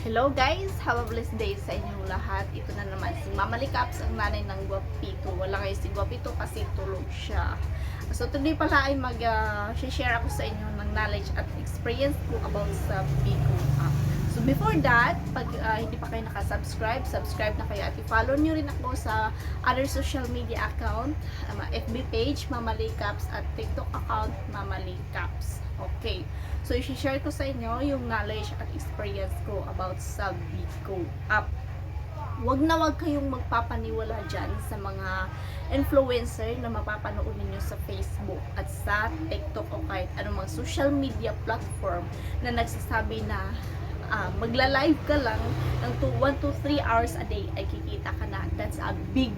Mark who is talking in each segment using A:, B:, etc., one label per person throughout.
A: Hello guys! Have a blessed day sa inyong lahat. Ito na naman si Mama Likaps, ang nanay ng Guapito. Wala kayo si Guapito kasi tulog siya. So today pala ay mag-share ako sa inyo ng knowledge at experience ko about sa Bigo app. So before that, pag ah, hindi pa kayo nakasubscribe, subscribe na kayo at i-follow nyo rin ako sa other social media account, um, FB page, Mama Likaps at TikTok account, Mama Likaps. Okay. So, i-share ko sa inyo yung knowledge at experience ko about sa Bigo app. Huwag na huwag kayong magpapaniwala dyan sa mga influencer na mapapanood ninyo sa Facebook at sa TikTok o kahit anumang social media platform na nagsasabi na ah, magla-live ka lang ng 1 to 3 hours a day ay kikita ka na. That's a big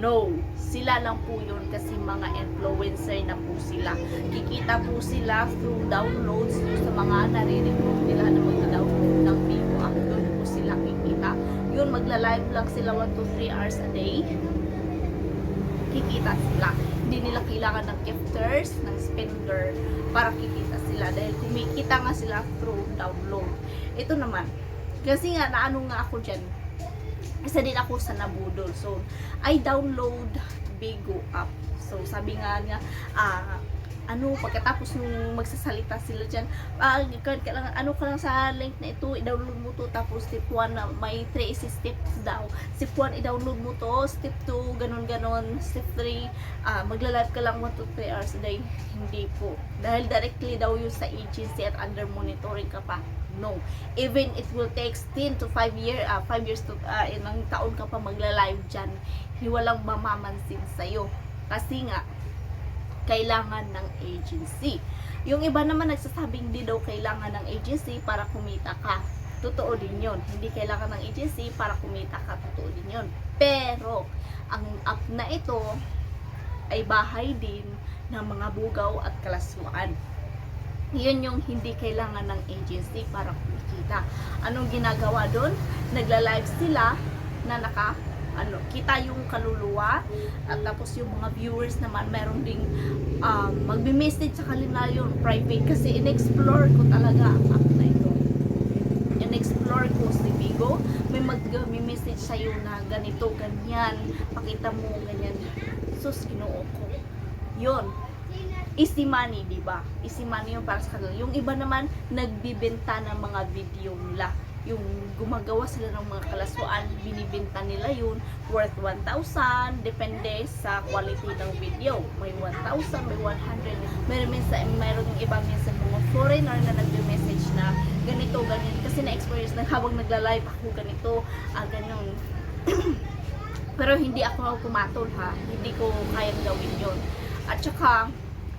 A: no. Sila lang po yun kasi mga influencer na po sila. Kikita po sila through downloads sa mga naririnig nila na magda-download ng Vivo app. Doon po sila kikita. Yun, magla-live lang sila 1 to 3 hours a day. Kikita sila. Hindi nila kailangan ng gifters, ng spender para kikita sila. Dahil kumikita nga sila through download. Ito naman. Kasi nga, naano nga ako dyan, isa din ako sa nabudol. So, I download Bigo app. So, sabi nga niya, ah, ano, pagkatapos nung magsasalita sila dyan, ah, ka, ka lang, ano ka lang sa link na ito, i-download mo to, tapos step 1, na may 3 easy steps daw. Step 1, i-download mo to, step 2, ganun-ganon, step 3, ah, magla-live ka lang 1 to 3 hours a day. Hindi po. Dahil directly daw yun sa agency at under monitoring ka pa. No. Even it will take 10 to 5 year, ah 5 years to ah, ilang taon ka pa magla-live diyan, walang mamamansin sa Kasi nga kailangan ng agency. Yung iba naman nagsasabing di daw kailangan ng agency para kumita ka. Totoo din yun. Hindi kailangan ng agency para kumita ka. Totoo din yun. Pero, ang app na ito ay bahay din ng mga bugaw at kalaswaan yun yung hindi kailangan ng agency para kumikita. Anong ginagawa doon? Nagla-live sila na naka ano, kita yung kaluluwa at tapos yung mga viewers naman meron ding um, magbe-message sa kanila yun private kasi in-explore ko talaga ang app na ito in-explore ko si Vigo may mag-message sa'yo na ganito, ganyan pakita mo, ganyan sus, ginoo ko yun easy money, di ba? Easy money yung para sa kanila. Yung iba naman, nagbibenta ng mga video nila. Yung gumagawa sila ng mga kalasuan, binibenta nila yun, worth 1,000, depende sa quality ng video. May 1,000, may 100. Meron minsan, meron yung iba minsan mga foreigner na nagbe-message na ganito, ganyan. Kasi na-experience na habang nagla-live ako ganito, ah, ganun. Pero hindi ako pumatol ha. Hindi ko kayang gawin yon At saka,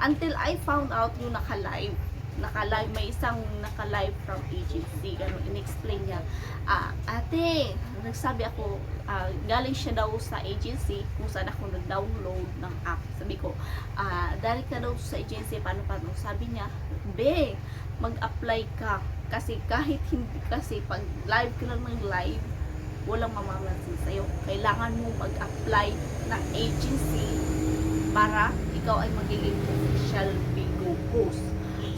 A: until I found out yung naka-live naka-live, may isang naka-live from agency, ganun, in-explain niya, ah, ate, nagsabi ako, ah, galing siya daw sa agency, kung saan ako nag-download ng app. Sabi ko, ah, dahil ka daw sa agency, paano, paano? Sabi niya, be, mag-apply ka, kasi kahit hindi, kasi pag live ka lang ng live, walang mamamansin sa'yo. Kailangan mo mag-apply ng agency para ikaw ay magiging official Bigo host.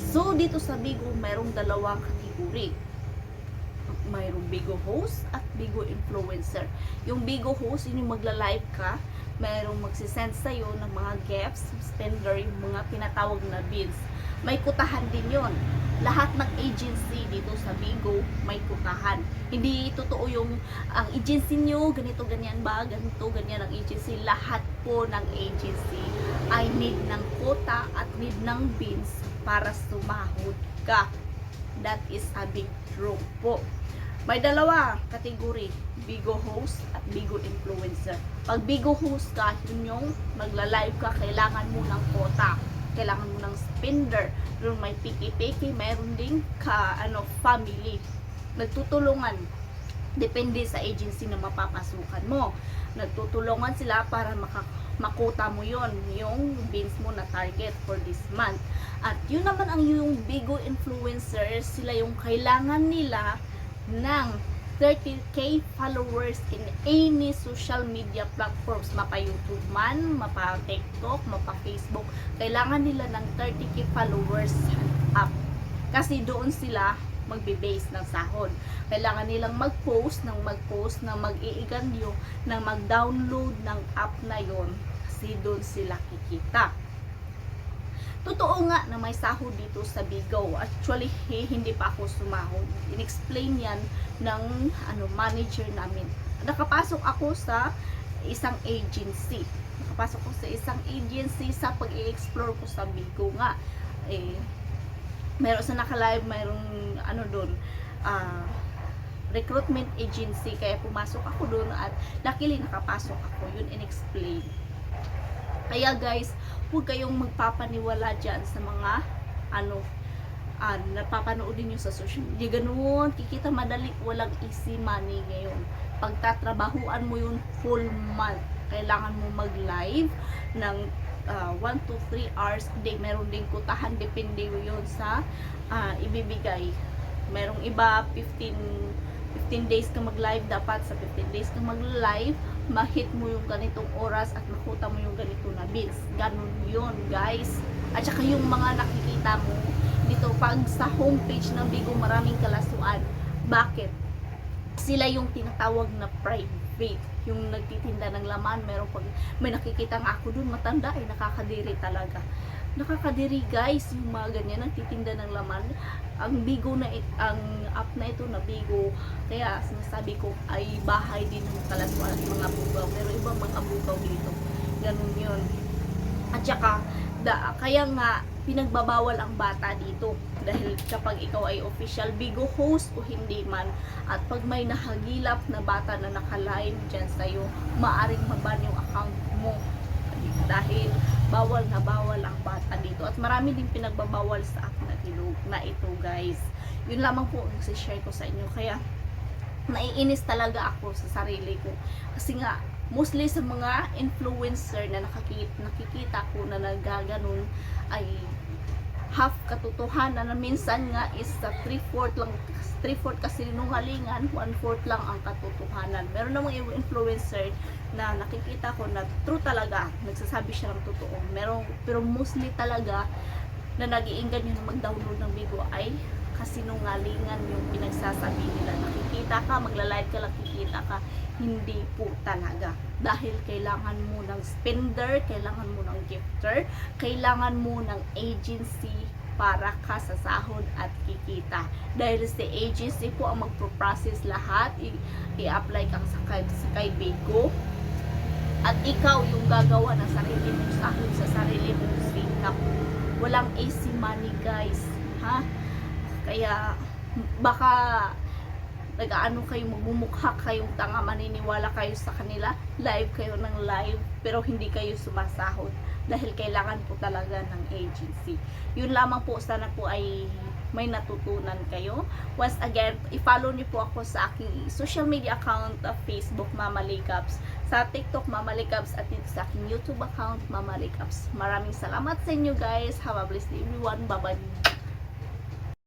A: So, dito sa Bigo, mayroong dalawang kategory. Mayroong Bigo host at Bigo influencer. Yung Bigo host, yun yung magla-live ka, mayroong magsisend sa'yo ng mga gifts, spender, yung mga tinatawag na bids. May kutahan din yon lahat ng agency dito sa Bigo may kutahan. Hindi totoo yung ang agency nyo, ganito, ganyan ba, ganito, ganyan ang agency. Lahat po ng agency ay need ng quota at need ng bids para sumahod ka. That is a big true po. May dalawa kategory, Bigo host at Bigo influencer. Pag Bigo host ka, yun yung magla-live ka, kailangan mo ng quota kailangan mo ng spender. Doon may piki-piki, meron ding ka, ano, family. Nagtutulungan. Depende sa agency na mapapasukan mo. Nagtutulungan sila para maka, makuta mo yon yung bins mo na target for this month. At yun naman ang yung Bigo influencers, sila yung kailangan nila ng 30k followers in any social media platforms, mapa YouTube man, mapa TikTok, mapa Facebook. Kailangan nila ng 30k followers up. Kasi doon sila magbe-base ng sahod. Kailangan nilang mag-post ng mag-post na mag-iiganyo na mag-download ng app na yon kasi doon sila kikita. Totoo nga na may sahod dito sa Bigo. Actually, eh, hindi pa ako sumahod. In-explain yan ng ano, manager namin. Nakapasok ako sa isang agency. Nakapasok ko sa isang agency sa pag-i-explore ko sa Bigo nga. Eh, meron sa naka-live, mayroong ano doon, ah, recruitment agency kaya pumasok ako doon at luckily nakapasok ako yun in-explain. Kaya guys huwag kayong magpapaniwala dyan sa mga ano ah, napapanoodin nyo sa social media. Ganun kikita madali walang easy money ngayon. Pagtatrabahuan mo yun full month kailangan mo mag live ng 1 to 3 hours a day meron din kutahan depende yun sa ah, ibibigay. Merong iba 15 15 days ka mag-live dapat sa 15 days ka mag-live ma-hit mo yung ganitong oras at makuta mo yung ganito na bills. Ganun yun guys. At saka yung mga nakikita mo dito pag sa homepage ng Bigo maraming kalasuan. Bakit? Sila yung tinatawag na private yung nagtitinda ng laman meron pag may nakikita nga ako dun matanda eh nakakadiri talaga. Nakakadiri guys yung mga ganyan nagtitinda ng laman. Ang Bigo na it, ang app na ito na Bigo kaya sinasabi ko ay bahay din ng kalasuan at mga bugaw. Pero ibang mga bugaw dito ganun yun. At saka da, kaya nga pinagbabawal ang bata dito dahil kapag ikaw ay official Bigo host o hindi man at pag may nahagilap na bata na naka-live dyan sa'yo maaring maban yung account mo. Dahil bawal na bawal ang bata dito. At marami din pinagbabawal sa app na, ito, na ito guys. Yun lamang po ang share ko sa inyo. Kaya naiinis talaga ako sa sarili ko. Kasi nga mostly sa mga influencer na nakikita, nakikita ko na nagaganon ay half katotohanan na minsan nga is sa 3-4 lang 3-4 kasi nungalingan 1-4 lang ang katotohanan. Meron namang influencer na nakikita ko na true talaga nagsasabi siya ng totoo. Meron, pero mostly talaga na nag-iinggan yun mag-download ng Bigo ay kasinungalingan yung pinagsasabi nila. Nakikita ka, magla-live ka lang kikita ka. Hindi po talaga. Dahil kailangan mo ng spender kailangan mo ng gifter kailangan mo ng agency para ka sa sahod at kikita. Dahil si agency po ang magpo-process lahat. I-apply ka sa kay, sa kay Bigo at ikaw yung gagawa ng sarili mong sahod sa sarili mong sikap walang easy money guys. Ha kaya baka nag-ano kayo magmumukha kayong tanga maniniwala kayo sa kanila. Live kayo ng live pero hindi kayo sumasahod. Dahil kailangan po talaga ng agency. Yun lamang po sana po ay may natutunan kayo. Once again i-follow niyo po ako sa aking social media account of Facebook Mama Likaps sa TikTok Mama Likaps at dito sa aking YouTube account Mama Likaps maraming salamat sa inyo guys. Have a blessed day everyone. Bye bye